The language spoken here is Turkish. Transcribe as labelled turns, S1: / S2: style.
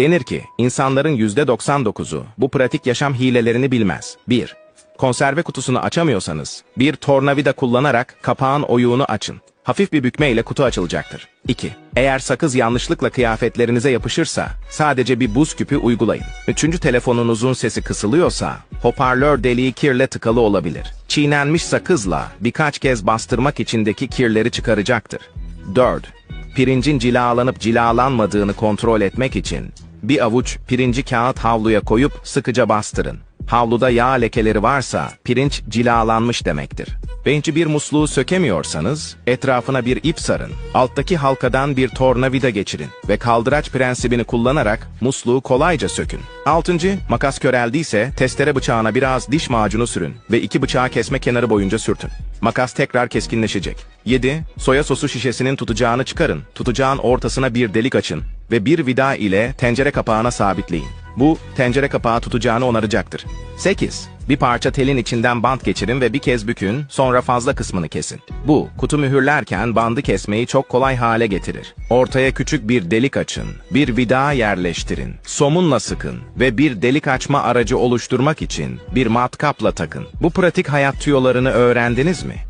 S1: Denir ki, insanların %99'u bu pratik yaşam hilelerini bilmez. 1. Konserve kutusunu açamıyorsanız, bir tornavida kullanarak kapağın oyuğunu açın. Hafif bir bükme ile kutu açılacaktır. 2. Eğer sakız yanlışlıkla kıyafetlerinize yapışırsa, sadece bir buz küpü uygulayın. Üçüncü telefonunuzun sesi kısılıyorsa, hoparlör deliği kirle tıkalı olabilir. Çiğnenmiş sakızla birkaç kez bastırmak içindeki kirleri çıkaracaktır. 4. Pirincin cilalanıp cilalanmadığını kontrol etmek için bir avuç pirinci kağıt havluya koyup sıkıca bastırın. Havluda yağ lekeleri varsa pirinç cilalanmış demektir. Benci bir musluğu sökemiyorsanız etrafına bir ip sarın. Alttaki halkadan bir tornavida geçirin ve kaldıraç prensibini kullanarak musluğu kolayca sökün. 6. Makas köreldiyse testere bıçağına biraz diş macunu sürün ve iki bıçağı kesme kenarı boyunca sürtün. Makas tekrar keskinleşecek. 7. Soya sosu şişesinin tutacağını çıkarın. Tutacağın ortasına bir delik açın ve bir vida ile tencere kapağına sabitleyin. Bu, tencere kapağı tutacağını onaracaktır. 8. Bir parça telin içinden bant geçirin ve bir kez bükün, sonra fazla kısmını kesin. Bu, kutu mühürlerken bandı kesmeyi çok kolay hale getirir. Ortaya küçük bir delik açın, bir vida yerleştirin, somunla sıkın ve bir delik açma aracı oluşturmak için bir matkapla takın. Bu pratik hayat tüyolarını öğrendiniz mi?